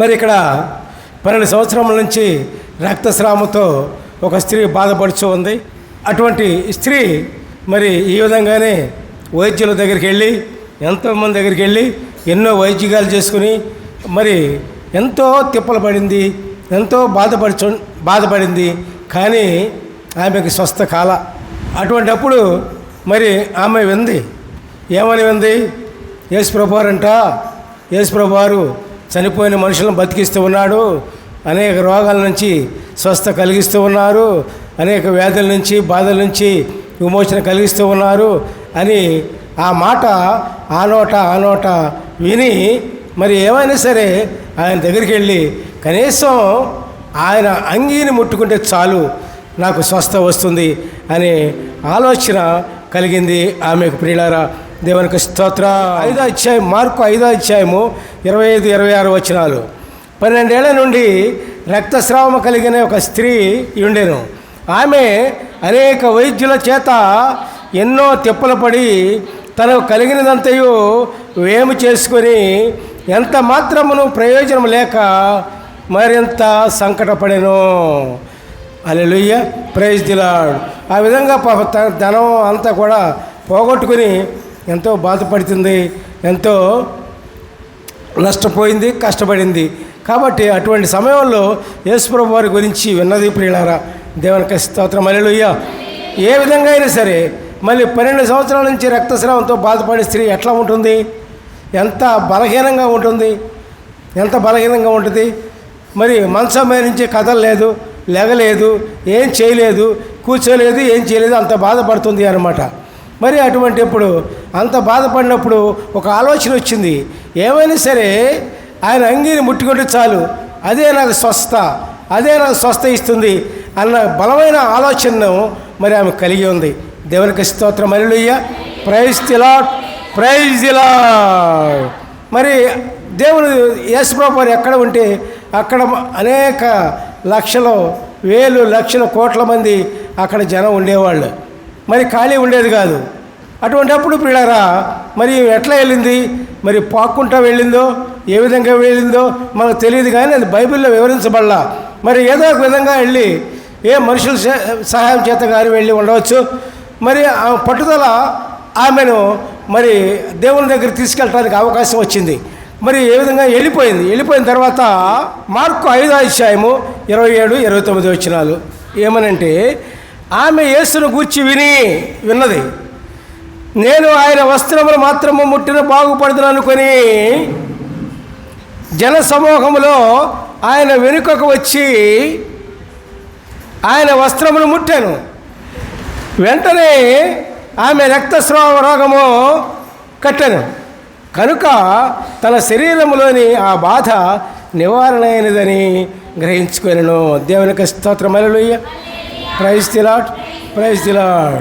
మరి ఇక్కడ పన్నెండు సంవత్సరముల నుంచి రక్తస్రావంతో ఒక స్త్రీ బాధపడుచు ఉంది. అటువంటి స్త్రీ మరి ఈ విధంగానే వైద్యుల దగ్గరికి వెళ్ళి ఎంతోమంది దగ్గరికి వెళ్ళి ఎన్నో వైద్యగాలు చేసుకుని మరి ఎంతో తిప్పలు పడింది ఎంతో బాధపడుచు బాధపడింది. కానీ ఆమెకి స్వస్థ కాల. అటువంటప్పుడు మరి ఆమె వింది. ఏమని వింది? యేసు ప్రభువారంట యేసు ప్రభువారు చనిపోయిన మనుషులను బతికిస్తూ ఉన్నాడు. అనేక రోగాల నుంచి స్వస్థ కలిగిస్తూ ఉన్నారు. అనేక వ్యాధుల నుంచి బాధల నుంచి విమోచన కలిగిస్తూ ఉన్నారు అని ఆ మాట ఆ నోట ఆ నోట విని మరి ఏమైనా సరే ఆయన దగ్గరికి వెళ్ళి కనీసం ఆయన అంగీని ముట్టుకుంటే చాలు నాకు స్వస్థ వస్తుంది అనే ఆలోచన కలిగింది ఆమెకు ప్రియులారా. దేవునికి స్తోత్ర. ఐదో అధ్యాయం మార్కు ఐదో అధ్యాయము ఇరవై ఐదు ఇరవై ఆరు వచనాలు. పన్నెండేళ్ళ నుండి రక్తస్రావం కలిగిన ఒక స్త్రీ ఉండెను ఆమె అనేక వైద్యుల చేత ఎన్నో తిప్పలు పడి తనకు కలిగినదంతయు వేము చేసుకొని ఎంత మాత్రమును ప్రయోజనం లేక మరింత సంకటపడెను. అలెలుయ్య ప్రైజ్ దిలాడు ఆ విధంగా ధనం అంతా కూడా పోగొట్టుకుని ఎంతో బాధపడుతుంది ఎంతో నష్టపోయింది కష్టపడింది. కాబట్టి అటువంటి సమయంలో యేసుప్రభు వారి గురించి విన్నది ప్రియులారా దేవునికి స్తోత్రం అలెలుయ్య ఏ విధంగా అయినా సరే మళ్ళీ పన్నెండు సంవత్సరాల నుంచి రక్తస్రావంతో బాధపడే స్త్రీ ఎట్లా ఉంటుంది? ఎంత బలహీనంగా ఉంటుంది? ఎంత బలహీనంగా ఉంటుంది? మరి మంచం మీద నుంచి కదలలేదు లేగలేదు ఏం చేయలేదు కూర్చోలేదు ఏం చేయలేదు అంత బాధపడుతుంది అనమాట మరి అటువంటి ఇప్పుడు అంత బాధపడినప్పుడు ఒక ఆలోచన వచ్చింది. ఏమైనా సరే ఆయన అంగీని ముట్టుకుంటే చాలు. అదే నాకు స్వస్థ అదే నాకు స్వస్థ ఇస్తుంది అన్న బలమైన ఆలోచనను మరి ఆమె కలిగి ఉంది. దేవునికి స్తోత్రం. అల్లుయ్య ప్రైజ్ తిలా ప్రైజ్ తిలాట్ మరి దేవుడు యేసుప్రభు ఎక్కడ ఉంటే అక్కడ అనేక లక్షలు వేలు లక్షల కోట్ల మంది అక్కడ జనం ఉండేవాళ్ళు. మరి ఖాళీ ఉండేది కాదు. అటువంటిప్పుడు పిల్లరా మరి ఎట్లా వెళ్ళింది? మరి పాక్కుంటా వెళ్ళిందో ఏ విధంగా వెళ్ళిందో మనకు తెలియదు కానీ అది బైబిల్లో వివరించబడలా. మరి ఏదో ఒక విధంగా వెళ్ళి ఏ మనుషుల సహాయం చేత గారు వెళ్ళి ఉండవచ్చు. మరి ఆ పట్టుదల ఆమెను మరి దేవుని దగ్గర తీసుకెళ్ళడానికి అవకాశం వచ్చింది. మరి ఏ విధంగా వెళ్ళిపోయింది? వెళ్ళిపోయిన తర్వాత మార్కు ఐదో అధ్యాయము ఇరవై ఏడు ఇరవై తొమ్మిది వచ్చినాలు ఏమనంటే ఆమె యేసును గూర్చి విని విన్నది. నేను ఆయన వస్త్రములు మాత్రము ముట్టిన బాగుపడుతును అనుకొని జన సమూహంలో ఆయన వెనుకకు వచ్చి ఆయన వస్త్రములు ముట్టాను. వెంటనే ఆమె రక్తస్రావ రోగము కట్టాను. కనుక తన శరీరంలోని ఆ బాధ నివారణ అయినదని గ్రహించుకొనెను. దేవునికి స్తోత్రమలలుయ్య ప్రైజ్ తిలాట్ ప్రైజ్ తిలాడ్